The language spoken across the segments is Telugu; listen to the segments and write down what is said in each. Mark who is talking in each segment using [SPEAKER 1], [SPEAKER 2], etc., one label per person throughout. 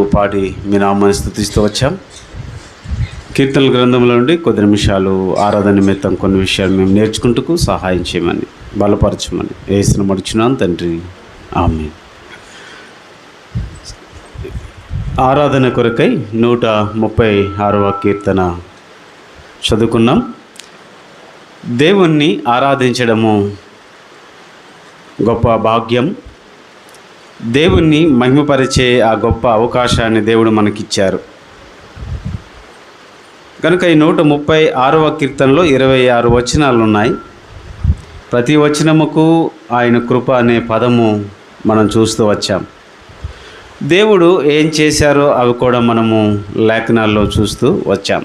[SPEAKER 1] పాడి మీ నామాన్ని స్థుతిస్తూ వచ్చాం. కీర్తనల గ్రంథంలో నుండి కొద్ది నిమిషాలు ఆరాధన నిమిత్తం కొన్ని విషయాలు మేము నేర్చుకుంటూ సహాయం చేయమని బలపరచమని వేసిన మడుచున్నాను తండ్రి. ఆమె ఆరాధన కొరకై నూట ముప్పై ఆరవ కీర్తన చదువుకున్నాం. దేవుణ్ణి ఆరాధించడము గొప్ప భాగ్యం. దేవుణ్ణి మహిమపరిచే ఆ గొప్ప అవకాశాన్ని దేవుడు మనకిచ్చారు. కనుక ఈ నూట ముప్పై ఆరవ కీర్తనలో ఇరవై ఆరు వచనాలు ఉన్నాయి ప్రతి వచనముకు ఆయన కృప అనే పదము మనం చూస్తూ వచ్చాం. దేవుడు ఏం చేశారో అవి కూడా మనము లేఖనాల్లో చూస్తూ వచ్చాం.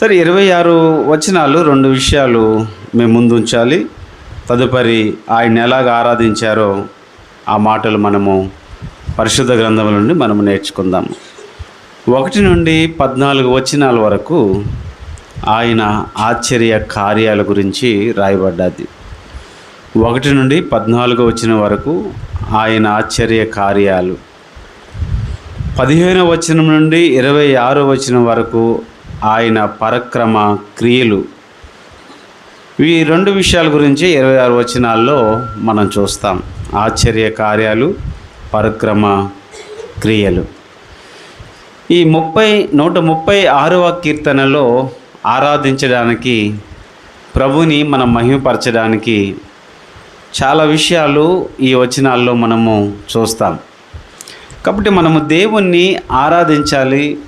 [SPEAKER 1] సరే ఇరవై ఆరు వచనాలు రెండు విషయాలు మేము ముందు ఉంచాలి. తదుపరి ఆయన ఎలాగ ఆరాధించారో ఆ మాటలు మనము పరిశుద్ధ గ్రంథం నుండి మనము నేర్చుకుందాము ఒకటి నుండి పద్నాలుగు వచనాల వరకు ఆయన ఆశ్చర్య కార్యాల గురించి రాయబడ్డది. ఒకటి నుండి పద్నాలుగు వచ్చిన వరకు ఆయన ఆశ్చర్య కార్యాలు. పదిహేను వచనం నుండి ఇరవై ఆరో వచనం వరకు ఆయన పరక్రమ క్రియలు. ఈ రెండు విషయాల గురించి ఇరవై ఆరు వచనాల్లో మనం చూస్తాం. ఆశ్చర్య కార్యాలు పరక్రమ క్రియలు. ఈ ముప్పై నూట ముప్పై ఆరవ కీర్తనలో ఆరాధించడానికి ప్రభుని మనం మహిమపరచడానికి చాలా విషయాలు ఈ వచనాల్లో మనము చూస్తాం. కాబట్టి మనము దేవుణ్ణి ఆరాధించాలి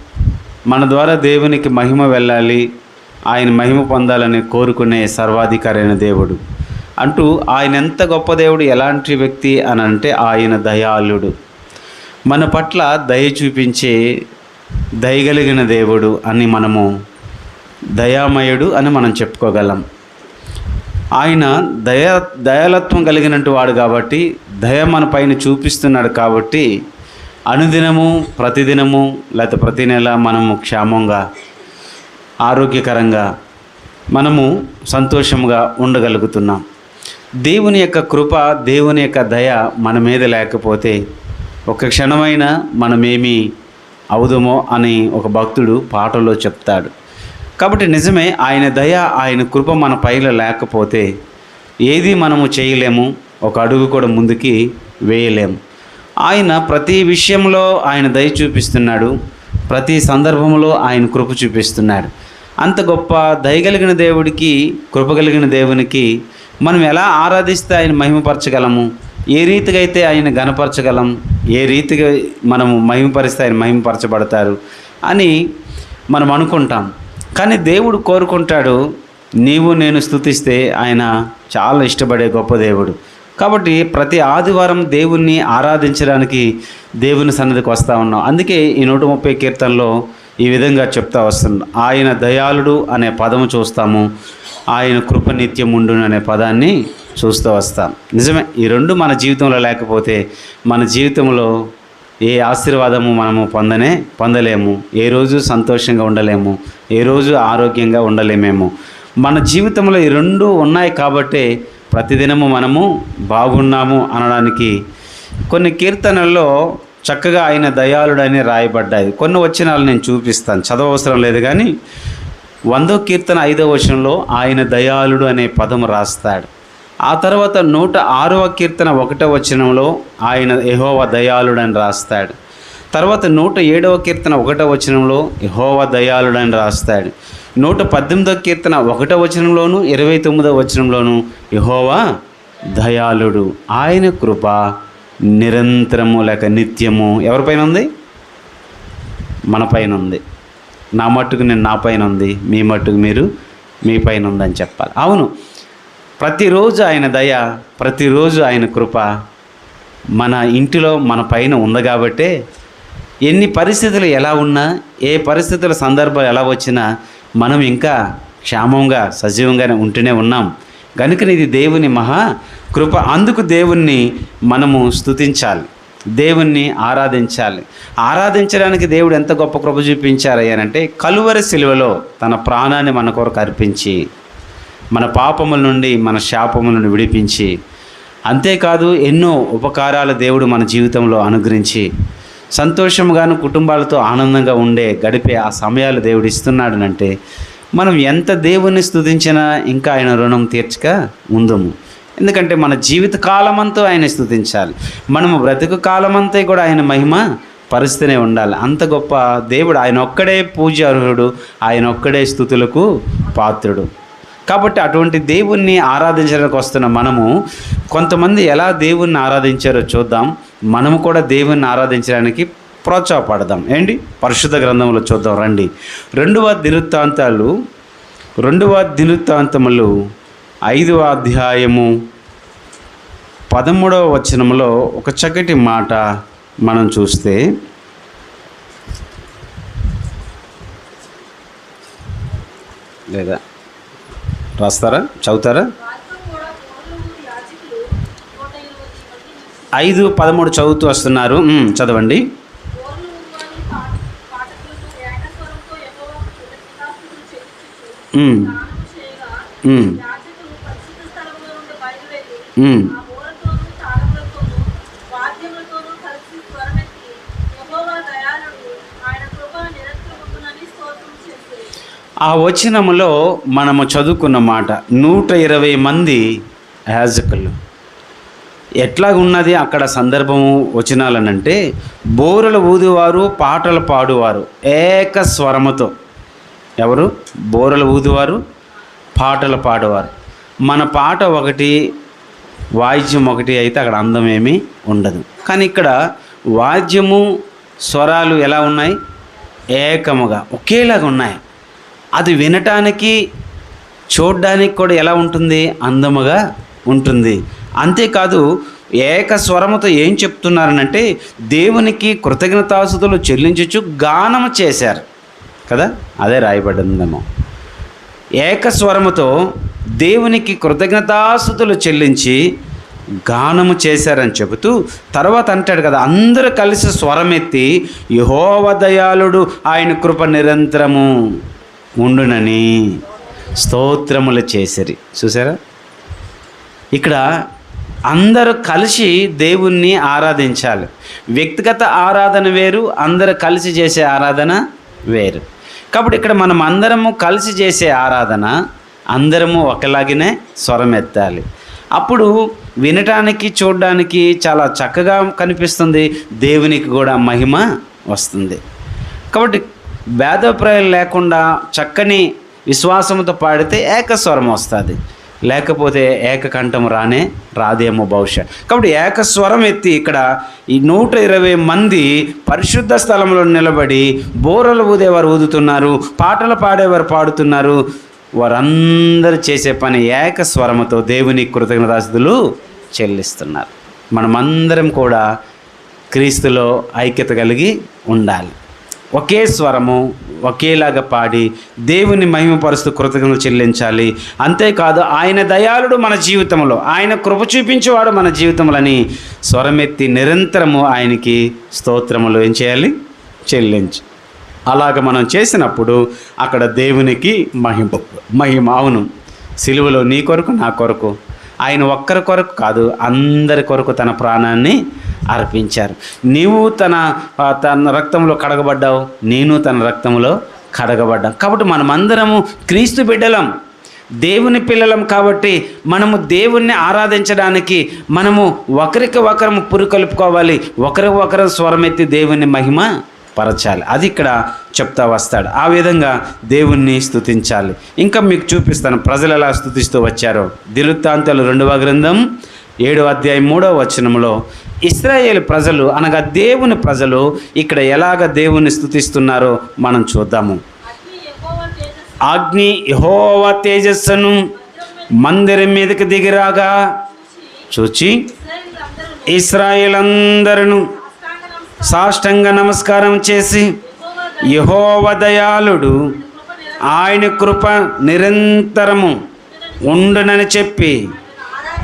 [SPEAKER 1] మన ద్వారా దేవునికి మహిమ వెళ్ళాలి ఆయన మహిమ పొందాలని కోరుకునే సర్వాధికారైన దేవుడు. అంటూ ఆయన ఎంత గొప్ప దేవుడు ఎలాంటి వ్యక్తి అని అంటే ఆయన దయాళుడు. మన పట్ల దయ చూపించే దయగలిగిన దేవుడు అని మనము దయామయుడు అని మనం చెప్పుకోగలం. ఆయన దయ దయాలత్వం కలిగినట్టు వాడు కాబట్టి దయ మన పైన చూపిస్తున్నాడు కాబట్టి అనుదినము ప్రతిదినము లేకపోతే ప్రతి నెల మనము క్షేమంగా ఆరోగ్యకరంగా మనము సంతోషంగా ఉండగలుగుతున్నాం. దేవుని యొక్క కృప దేవుని యొక్క దయ మన మీద లేకపోతే ఒక క్షణమైనా మనమేమి అవుదమో అని ఒక భక్తుడు పాటలో చెప్తాడు. కాబట్టి నిజమే ఆయన దయ ఆయన కృప మన పైన లేకపోతే ఏది మనము చేయలేము ఒక అడుగు కూడా ముందుకి వేయలేము. ఆయన ప్రతి విషయంలో ఆయన దయ చూపిస్తున్నాడు ప్రతి సందర్భంలో ఆయన కృప చూపిస్తున్నాడు. అంత గొప్ప దయగలిగిన దేవుడికి కృప కలిగిన దేవునికి మనం ఎలా ఆరాధిస్తే ఆయన మహిమపరచగలము? ఏ రీతిగా అయితే ఆయన గనపరచగలం ఏ రీతిగా మనము మహిమపరిస్తే ఆయన మహిమపరచబడతారు? అని మనం అనుకుంటాం. కానీ దేవుడు కోరుకుంటాడు నీవు నేను స్థుతిస్తే ఆయన చాలా ఇష్టపడే గొప్ప దేవుడు. కాబట్టి ప్రతి ఆదివారం దేవుణ్ణి ఆరాధించడానికి దేవుని సన్నిధికి వస్తూ ఉన్నాం. అందుకే ఈ నూట ముప్పై కీర్తనలో ఈ విధంగా చెప్తా వస్తున్నాం ఆయన దయాళుడు అనే పదము చూస్తాము. ఆయన కృప నిత్యముండు అనే పదాన్ని చూస్తూ వస్తాం. నిజమే ఈ రెండు మన జీవితంలో లేకపోతే మన జీవితంలో ఏ ఆశీర్వాదము మనము పొందనే పొందలేము. ఏ రోజు సంతోషంగా ఉండలేము. ఏ రోజు ఆరోగ్యంగా ఉండలేమేమో. మన జీవితంలో ఈ రెండు ఉన్నాయి కాబట్టే ప్రతిదినము మనము బాగున్నాము అనడానికి కొన్ని కీర్తనల్లో చక్కగా ఆయన దయాళుడని రాయబడ్డాయి. కొన్ని వచనాలు నేను చూపిస్తాను. చదవవసరం లేదు కానీ వందో కీర్తన ఐదో వచనంలో ఆయన దయాళుడు అనే పదము రాస్తాడు. ఆ తర్వాత నూట ఆరవ కీర్తన ఒకటో వచనంలో ఆయన యహోవ దయాళుడని రాస్తాడు. తర్వాత నూట ఏడవ కీర్తన ఒకటో వచనంలో యహోవ దయాళుడని రాస్తాడు. నూట పద్దెనిమిదవ కీర్తన ఒకటో వచనంలోను ఇరవై తొమ్మిదవ వచనంలోను యహోవా దయాళుడు. ఆయన కృప నిరంతరము లేక నిత్యము. ఎవరిపైన ఉంది మన పైన ఉంది నా మట్టుకు నేను నా పైన ఉంది మీ మట్టుకు మీరు మీ పైన ఉందని చెప్పాలి. అవును. ప్రతిరోజు ఆయన దయ ప్రతిరోజు ఆయన కృప మన ఇంటిలో మన పైన ఉంది కాబట్టే ఎన్ని పరిస్థితులు ఎలా ఉన్నా ఏ పరిస్థితుల సందర్భం ఎలా వచ్చినా మనం ఇంకా క్షేమంగా సజీవంగానే ఉంటూనే ఉన్నాం. కనుక ఇది దేవుని మహా కృప అందుకు దేవుణ్ణి మనము స్తుతించాలి. దేవుణ్ణి ఆరాధించాలి. ఆరాధించడానికి దేవుడు ఎంత గొప్ప కృప చూపించారయ్యానంటే కలువరి శిలువలో తన ప్రాణాన్ని మన కొరకు అర్పించి మన పాపముల నుండి మన శాపముల నుండి విడిపించి అంతేకాదు ఎన్నో ఉపకారాలు దేవుడు మన జీవితంలో అనుగ్రహించి సంతోషంగాను కుటుంబాలతో ఆనందంగా ఉండే గడిపే ఆ సమయాలు దేవుడు ఇస్తున్నాడనంటే మనం ఎంత దేవుణ్ణి స్థుతించినా ఇంకా ఆయన రుణం తీర్చక ఉందము ఎందుకంటే మన జీవిత కాలమంతా ఆయన స్థుతించాలి. మనము బ్రతుకు కాలమంతా కూడా ఆయన మహిమ పరిస్థితినే ఉండాలి. అంత గొప్ప దేవుడు ఆయన ఒక్కడే పూజ అర్హుడు ఆయన ఒక్కడే స్థుతులకు పాత్రుడు. కాబట్టి అటువంటి దేవుణ్ణి ఆరాధించడానికి వస్తున్న మనము కొంతమంది ఎలా దేవుణ్ణి ఆరాధించారో చూద్దాం. మనము కూడా దేవుణ్ణి ఆరాధించడానికి ప్రోత్సాహపడదాం. ఏంటి? పరిశుద్ధ గ్రంథంలో చూద్దాం రండి. రెండవ దినృత్తాంతాలు రెండవ దినుత్తాంతములు ఐదవ అధ్యాయము పదమూడవ వచనంలో ఒక చక్కటి మాట మనం చూస్తే లేదా? రాస్తారా? చదువుతారా? ఐదు పదమూడు చదువుతూ వస్తున్నారు. చదవండి. ఆ వచనములో మనము చదువుకున్న మాట నూట ఇరవై మంది యాజకులు. ఎట్లా ఉన్నది అక్కడ సందర్భము వచనాలనంటే బోరలు ఊదువారు పాటలు పాడువారు ఏక స్వరముతో. ఎవరు? బోరలు ఊదువారు పాటలు పాడువారు. మన పాట ఒకటి వాయిద్యం ఒకటి అయితే అక్కడ అందం ఏమీ ఉండదు. కానీ ఇక్కడ వాద్యము స్వరాలు ఎలా ఉన్నాయి? ఏకముగా ఒకేలాగా ఉన్నాయి. అది వినటానికి చూడడానికి కూడా ఎలా ఉంటుంది? అందముగా ఉంటుంది. అంతేకాదు ఏక స్వరముతో ఏం చెప్తున్నారనంటే దేవునికి కృతజ్ఞతాసుతులు చెల్లించచ్చు గానము చేశారు. కదా? అదే రాయబడిందేమో. ఏకస్వరముతో దేవునికి కృతజ్ఞతాసుతులు చెల్లించి గానము చేశారని చెబుతూ తర్వాత అంటాడు కదా అందరూ కలిసి స్వరమెత్తి యహోవదయాళుడు ఆయన కృప నిరంతరము ఉండునని స్తోత్రములు చేసిరి. చూసారా? ఇక్కడ అందరూ కలిసి దేవుణ్ణి ఆరాధించాలి. వ్యక్తిగత ఆరాధన వేరు అందరూ కలిసి చేసే ఆరాధన వేరు. కాబట్టి ఇక్కడ మనం అందరము కలిసి చేసే ఆరాధన అందరము ఒకలాగినే స్వరం ఎత్తాలి అప్పుడు వినటానికి చూడడానికి చాలా చక్కగా కనిపిస్తుంది. దేవునికి కూడా మహిమ వస్తుంది. కాబట్టి భేదప్రాయం లేకుండా చక్కని విశ్వాసంతో పాడితే ఏకస్వరం వస్తుంది. లేకపోతే ఏకకంఠం రానే రాదేమో బహుశా కాబట్టి ఏకస్వరం ఎత్తి ఇక్కడ ఈ నూట ఇరవై మంది పరిశుద్ధ స్థలంలో నిలబడి బోరలు ఊదేవారు ఊదుతున్నారు పాటలు పాడేవారు పాడుతున్నారు. వారందరూ చేసే పని ఏకస్వరముతో దేవుని కృతజ్ఞతాస్తులు చెల్లిస్తున్నారు. మనమందరం కూడా క్రీస్తులో ఐక్యత కలిగి ఉండాలి. ఒకే స్వరము ఒకేలాగా పాడి దేవుని మహిమపరుస్తూ కృతజ్ఞతలు చెల్లించాలి. అంతేకాదు ఆయన దయాళుడు మన జీవితంలో ఆయన కృప చూపించేవాడు మన జీవితంలోని స్వరమెత్తి నిరంతరము ఆయనకి స్తోత్రములు ఏం చేయాలి? చెల్లించు. అలాగ మనం చేసినప్పుడు అక్కడ దేవునికి మహిమ మహిమ. అవును. సిలువలో నీ కొరకు నా కొరకు. ఆయన ఒక్కరి కొరకు కాదు అందరి కొరకు తన ప్రాణాన్ని అర్పించారు. నీవు తన తన రక్తంలో కడగబడ్డావు నేను తన రక్తంలో కడగబడ్డాం. కాబట్టి మనమందరము క్రీస్తు బిడ్డలం దేవుని పిల్లలం కాబట్టి మనము దేవుణ్ణి ఆరాధించడానికి మనము ఒకరికి ఒకరము పురుకొల్పుకోవాలి ఒకరి ఒకరు స్వరమెత్తి దేవుని మహిమ పరచాలి. అది ఇక్కడ చెప్తా వస్తాడు. ఆ విధంగా దేవుణ్ణి స్థుతించాలి ఇంకా మీకు చూపిస్తాను. ప్రజలు ఎలా స్థుతిస్తూ వచ్చారో. దిలుత్తాంతాలు రెండవ గ్రంథం ఏడు అధ్యాయం మూడో వచనంలో ఇస్రాయేల్ ప్రజలు అనగా దేవుని ప్రజలు ఇక్కడ ఎలాగ దేవుని స్థుతిస్తున్నారో మనం చూద్దాము. అగ్ని యహోవ తేజస్సును మందిరం మీదకి దిగిరాగా చూచి ఇస్రాయేల్ అందరూ సాష్టంగ నమస్కారం చేసి యహోవ దయాళుడు ఆయన కృప నిరంతరము ఉండునని చెప్పి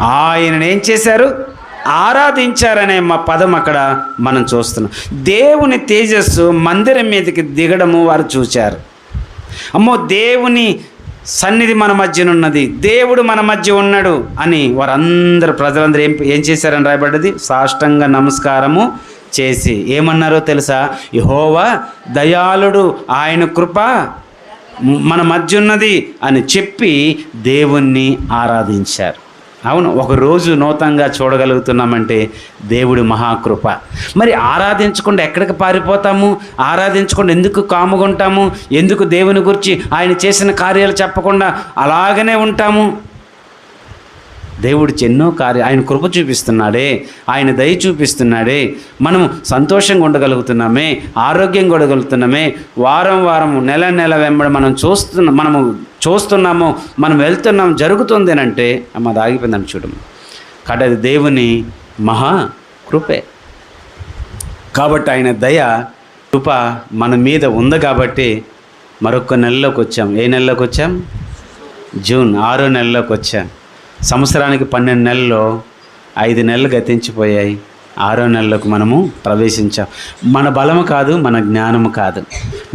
[SPEAKER 1] ఆయనను ఏం చేశారు? ఆరాధించారనే మా పదం అక్కడ మనం చూస్తున్నాం. దేవుని తేజస్సు మందిరం మీదకి దిగడము వారు చూచారు. అమ్మో దేవుని సన్నిధి మన మధ్యనున్నది. దేవుడు మన మధ్య ఉన్నాడు అని వారందరూ ప్రజలందరూ ఏం ఏం చేశారని రాయబడ్డది? సాష్టంగా నమస్కారము చేసి. ఏమన్నారో తెలుసా? యహోవా దయాళుడు ఆయన కృప మన మధ్య ఉన్నది అని చెప్పి దేవుణ్ణి ఆరాధించారు. అవును ఒక రోజు నూతనంగా చూడగలుగుతున్నామంటే దేవుడి మహాకృప. మరి ఆరాధించకుండా ఎక్కడికి పారిపోతాము? ఆరాధించకుండా ఎందుకు కాముగుంటాము? ఎందుకు దేవుని గురించి ఆయన చేసిన కార్యాలు చెప్పకుండా అలాగనే ఉంటాము? దేవుడు ఎన్నో కార్య ఆయన కృప చూపిస్తున్నాడే ఆయన దయ చూపిస్తున్నాడే. మనం సంతోషంగా ఉండగలుగుతున్నామే ఆరోగ్యంగా ఉండగలుగుతున్నామే. వారం వారం నెల నెల వెంబడి మనం చూస్తున్న మనము చూస్తున్నాము మనం వెళ్తున్నాం జరుగుతుంది అని అంటే అమ్మ అది ఆగిపోయిందని చూడము. కాబట్టి అది దేవుని మహా కృపే. కాబట్టి ఆయన దయ కృప మన మీద ఉంది కాబట్టి మరొక నెలలోకి వచ్చాం. ఏ నెలలోకి వచ్చాం? జూన్ ఆరో నెలలోకి వచ్చాం. సంవత్సరానికి పన్నెండు నెలల్లో ఐదు నెలలు గతించిపోయాయి. ఆరో నెలలకు మనము ప్రవేశించాం. మన బలము కాదు మన జ్ఞానము కాదు.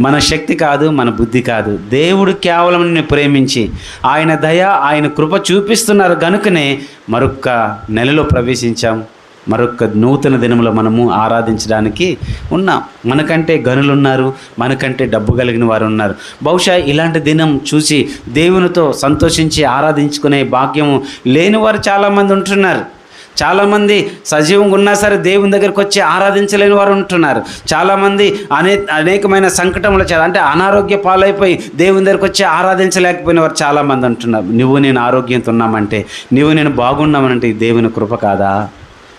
[SPEAKER 1] మన శక్తి కాదు మన బుద్ధి కాదు. దేవుడు కేవలం నిన్ను ప్రేమించి ఆయన దయ ఆయన కృప చూపిస్తున్నారు గనుకనే మరొక్క నెలలో ప్రవేశించాం. మరొక నూతన దినంలో మనము ఆరాధించడానికి ఉన్నాం. మనకంటే గనులు ఉన్నారు మనకంటే డబ్బు కలిగిన వారు ఉన్నారు. బహుశా ఇలాంటి దినం చూసి దేవునితో సంతోషించి ఆరాధించుకునే భాగ్యము లేని వారు చాలామంది ఉంటున్నారు. చాలామంది సజీవంగా ఉన్నా సరే దేవుని దగ్గరికి వచ్చి ఆరాధించలేని వారు ఉంటున్నారు. చాలామంది అనే అనేకమైన సంకటములు చాలా అంటే అనారోగ్య పాలైపోయి దేవుని దగ్గరికి వచ్చి ఆరాధించలేకపోయిన వారు చాలామంది అంటున్నారు నువ్వు నేను ఆరోగ్యంతో ఉన్నామంటే నువ్వు నేను బాగున్నామనంటే ఈ దేవుని కృప కాదా?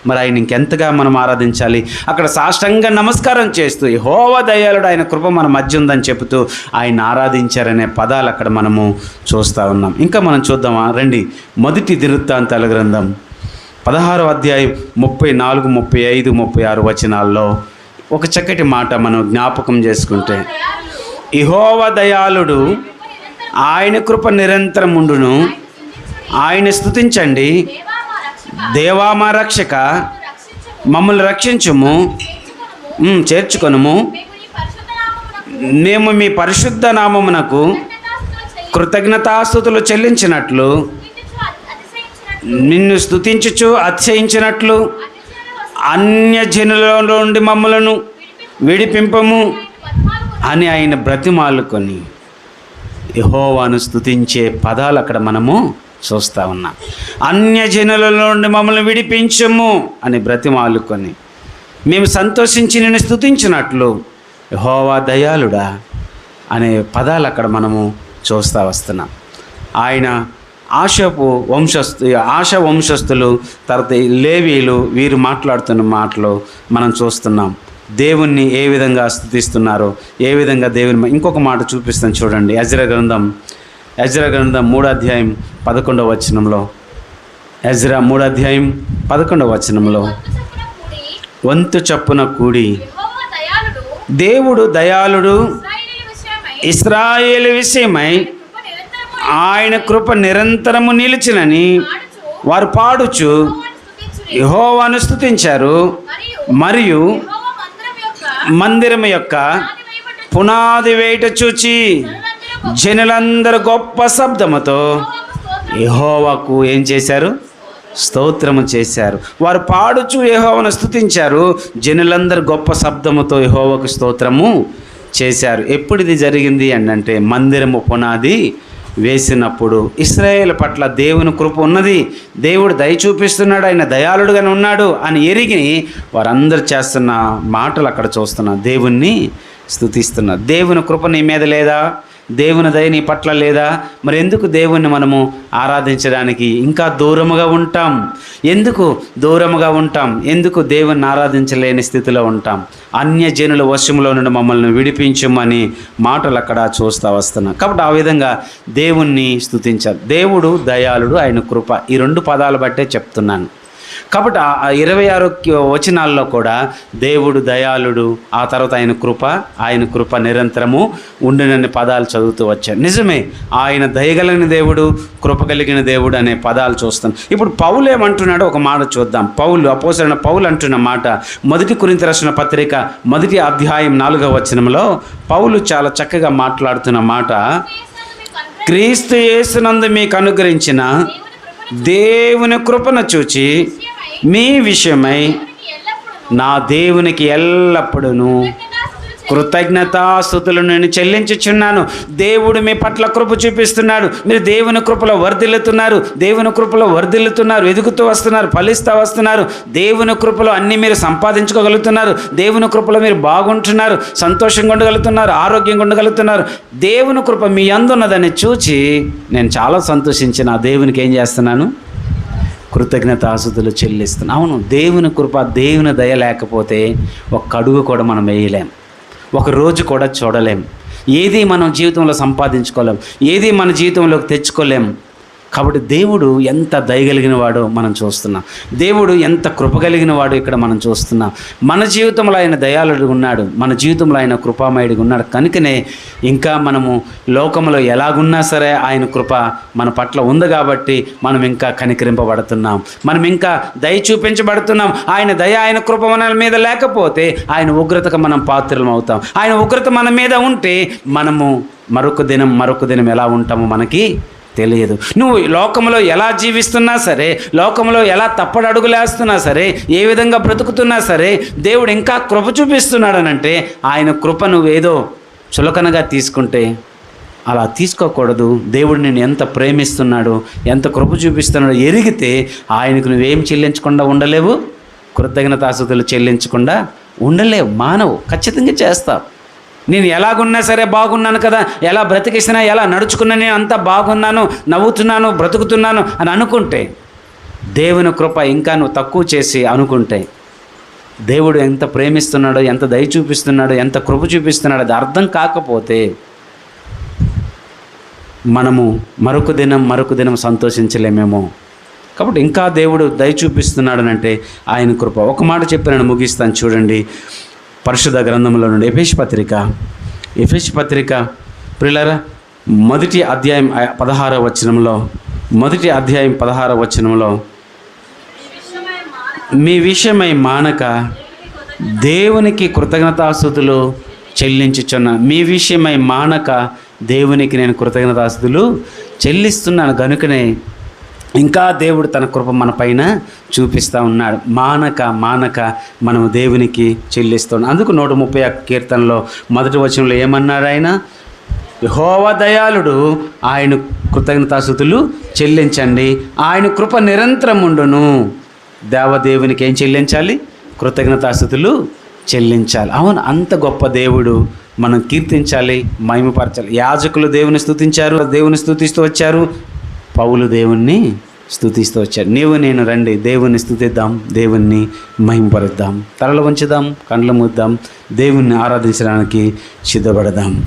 [SPEAKER 1] మరి ఆయన ఇంకెంతగా మనం ఆరాధించాలి? అక్కడ సాష్టంగా నమస్కారం చేస్తూ హోవ దయాళుడు ఆయన కృప మన మధ్య ఉందని చెబుతూ ఆయన ఆరాధించారనే పదాలు అక్కడ మనము చూస్తూ ఉన్నాం. ఇంకా మనం చూద్దామా? రండి. మొదటి దిరుత్తాంతాల గ్రంథం. పదహారో అధ్యాయం ముప్పై నాలుగు ముప్పై ఐదు ముప్పై ఆరు వచనాల్లో ఒక చక్కటి మాట మనం జ్ఞాపకం చేసుకుంటే ఇహోవ దయాళుడు ఆయన కృప నిరంతరం ఉండును. ఆయన స్థుతించండి దేవామా రక్షక మమ్మల్ని రక్షించుము. చేర్చుకొనుము. మేము మీ పరిశుద్ధ నామమునకు కృతజ్ఞతాస్థుతులు చెల్లించినట్లు నిన్ను స్థుతించుచు అతిశయించినట్లు అన్యజనుల నుండి మమ్మలను విడిపింపము అని ఆయన బ్రతిమాలుకొని యహోవాను స్థుతించే పదాలు అక్కడ మనము చూస్తూ ఉన్నాం. అన్యజనుల నుండి మమ్మల్ని విడిపించము అని బ్రతిమాలుకొని మేము సంతోషించి నేను స్థుతించినట్లు యహోవా దయాళుడా అనే పదాలు అక్కడ మనము చూస్తూ వస్తున్నాం. ఆయన ఆశపు వంశస్థు ఆశ వంశస్థులు తర్వాత లేవీలు వీరు మాట్లాడుతున్న మాటలు మనం చూస్తున్నాం. దేవుణ్ణి ఏ విధంగా స్థుతిస్తున్నారో ఏ విధంగా దేవుని ఇంకొక మాట చూపిస్తాను చూడండి. యజ్ర గ్రంథం యజ్ర గ్రంథం మూడో అధ్యాయం పదకొండవ వచనంలో. యజ్ర మూడో అధ్యాయం పదకొండవ వచనంలో. వంతు చప్పున కూడి. దేవుడు దయాళుడు. ఇస్రాయేల్ విషయమై ఆయన కృప నిరంతరము నిలిచినని వారు పాడుచు యహోవాను స్థుతించారు మరియు మందిరం యొక్క పునాది వేట చూచి జనులందరూ గొప్ప శబ్దముతో యహోవాకు ఏం చేశారు? స్తోత్రము చేశారు. వారు పాడుచు యహోవను స్థుతించారు జనులందరూ గొప్ప శబ్దముతో యహోవకు స్తోత్రము చేశారు. ఎప్పుడు ఇది జరిగింది అంటే మందిరము పునాది వేసినప్పుడు ఇస్రాయేల్ పట్ల దేవుని కృప ఉన్నది. దేవుడు దయ చూపిస్తున్నాడు. ఆయన దయాళుడుగానే ఉన్నాడు అని ఎరిగి వారందరూ చేస్తున్న మాటలు అక్కడ చూస్తున్నా దేవుణ్ణి స్తుతిస్తున్నారు దేవుని కృప నీ మీద లేదా? దేవుని దయ నీ పట్ల లేదా? మరి ఎందుకు దేవుణ్ణి మనము ఆరాధించడానికి ఇంకా దూరముగా ఉంటాం? ఎందుకు దూరముగా ఉంటాం? ఎందుకు దేవుణ్ణి ఆరాధించలేని స్థితిలో ఉంటాం? అన్యజనుల వశంలో నుండి మమ్మల్ని విడిపించమని మాటలు అక్కడ చూస్తూ వస్తున్నాం. కాబట్టి ఆ విధంగా దేవుణ్ణి స్తుతించాలి. దేవుడు దయాళుడు ఆయన కృప. ఈ రెండు పదాలు బట్టే చెప్తున్నాను. కాబట్టి ఆ- ఇరవై ఆరు వచనాల్లో కూడా దేవుడు దయాళుడు ఆ తర్వాత ఆయన కృప ఆయన కృప నిరంతరము ఉండినన్ని పదాలు చదువుతూ వచ్చాను నిజమే ఆయన దయగలిగిన దేవుడు కృప కలిగిన దేవుడు అనే పదాలు చూస్తాం. ఇప్పుడు పౌలు ఏమంటున్నాడో ఒక మాట చూద్దాం. పౌలు అపోసరణ పౌలు అంటున్న మాట మొదటి కురింత రచన పత్రిక మొదటి అధ్యాయం నాలుగవ వచనంలో పౌలు చాలా చక్కగా మాట్లాడుతున్న మాట క్రీస్తు యేసునందు మీకు అనుగ్రహించిన దేవుని కృపను చూచి మీ విషయమై నా దేవునికి ఎల్లప్పుడూ కృతజ్ఞతాస్థుతులు నేను చెల్లించుచున్నాను. దేవుడు మీ పట్ల కృప చూపిస్తున్నాడు. మీరు దేవుని కృపలో వర్ధిల్లుతున్నారు. దేవుని కృపలో వర్ధిల్లుతున్నారు. ఎదుగుతూ వస్తున్నారు. ఫలిస్తూ వస్తున్నారు. దేవుని కృపలో అన్నీ మీరు సంపాదించుకోగలుగుతున్నారు. దేవుని కృపలో మీరు బాగుంటున్నారు. సంతోషంగా ఉండగలుగుతున్నారు. ఆరోగ్యంగా ఉండగలుగుతున్నారు. దేవుని కృప మీ అందున్నదని చూచి నేను చాలా సంతోషించిన. నా దేవునికి ఏం చేస్తున్నాను? కృతజ్ఞతాసుతులు చెల్లిస్తున్నాం. అవును దేవుని కృప దేవుని దయ లేకపోతే ఒక్క అడుగు కూడా మనం వేయలేం. ఒక రోజు కూడా చూడలేం. ఏది మనం జీవితంలో సంపాదించుకోలేం. ఏది మన జీవితంలోకి తెచ్చుకోలేం. కాబట్టి దేవుడు ఎంత దయగలిగిన వాడో మనం చూస్తున్నాం. దేవుడు ఎంత కృప కలిగిన వాడో ఇక్కడ మనం చూస్తున్నాం. మన జీవితంలో ఆయన దయాళుడు ఉన్నాడు. మన జీవితంలో ఆయన కృపామయుడిగా ఉన్నాడు. కనుకనే ఇంకా మనము లోకంలో ఎలాగున్నా సరే ఆయన కృప మన పట్ల ఉంది కాబట్టి మనం ఇంకా కనికరింపబడుతున్నాం. మనం ఇంకా దయ చూపించబడుతున్నాం. ఆయన దయ ఆయన కృప మన మీద లేకపోతే ఆయన ఉగ్రతకు మనం పాత్రలం అవుతాం. ఆయన ఉగ్రత మన మీద ఉంటే మనము మరొక దినం మరొక దినం ఎలా ఉంటామో మనకి తెలియదు. నువ్వు లోకంలో ఎలా జీవిస్తున్నా సరే లోకంలో ఎలా తప్పడు అడుగులేస్తున్నా సరే ఏ విధంగా బ్రతుకుతున్నా సరే దేవుడు ఇంకా కృప చూపిస్తున్నాడనంటే ఆయన కృప నువ్వేదో చులకనగా తీసుకుంటే అలా తీసుకోకూడదు. దేవుడు నేను ఎంత ప్రేమిస్తున్నాడో ఎంత కృప చూపిస్తున్నాడో ఎరిగితే ఆయనకు నువ్వేం చెల్లించకుండా ఉండలేవు. కృతజ్ఞతాసుతులు చెల్లించకుండా ఉండలేవు. మానవు ఖచ్చితంగా చేస్తావు. నేను ఎలాగున్నా సరే బాగున్నాను కదా ఎలా బ్రతికిసినా ఎలా నడుచుకున్నా నేను అంతా బాగున్నాను నవ్వుతున్నాను బ్రతుకుతున్నాను అని అనుకుంటే దేవుని కృప ఇంకా నువ్వు తక్కువ చేసి అనుకుంటే దేవుడు ఎంత ప్రేమిస్తున్నాడో ఎంత దయ చూపిస్తున్నాడో ఎంత కృప చూపిస్తున్నాడో అది అర్థం కాకపోతే మనము మరొక దినం మరొక దినం సంతోషించలేమేమో. కాబట్టి ఇంకా దేవుడు దయ చూపిస్తున్నాడనంటే ఆయన కృప. ఒక మాట చెప్పి నేను ముగిస్తాను. చూడండి. పరిశుద్ధ గ్రంథంలో నుండి ఎఫేష్ పత్రిక ఎఫేష్ పత్రిక ప్రిలరా మొదటి అధ్యాయం పదహార పదహారవ వచనంలో మొదటి అధ్యాయం పదహార వచనంలో మీ విషయమై మానక దేవునికి కృతజ్ఞతాస్థుతులు చెల్లించుచున్న మీ విషయమై మానక దేవునికి నేను కృతజ్ఞతాస్థుతులు చెల్లిస్తున్నాను. గనుకనే ఇంకా దేవుడు తన కృప మన పైన చూపిస్తూ ఉన్నాడు. మానక మానక మనం దేవునికి చెల్లిస్తున్నాం. అందుకు నూట ముప్పై ఒక్క కీర్తనలో మొదటి వచనంలో ఏమన్నాడు ఆయన? యెహోవా దయాళుడు ఆయన కృతజ్ఞతాస్థుతులు చెల్లించండి. ఆయన కృప నిరంతరం ఉండును. దేవదేవునికి ఏం చెల్లించాలి? కృతజ్ఞతాస్థుతులు చెల్లించాలి. అవును అంత గొప్ప దేవుడు మనం కీర్తించాలి మహిమపరచాలి. యాజకులు దేవుని స్తుతించారు దేవుని స్థుతిస్తూ వచ్చారు. పౌలు దేవుణ్ణి స్థుతిస్తూ వచ్చారు నీవు నేను రండి దేవుణ్ణి స్థుతిద్దాం దేవుణ్ణి మహింపరుద్దాం. తలలు వంచుదాం కండ్లు ముద్దాం దేవుణ్ణి ఆరాధించడానికి సిద్ధపడదాం.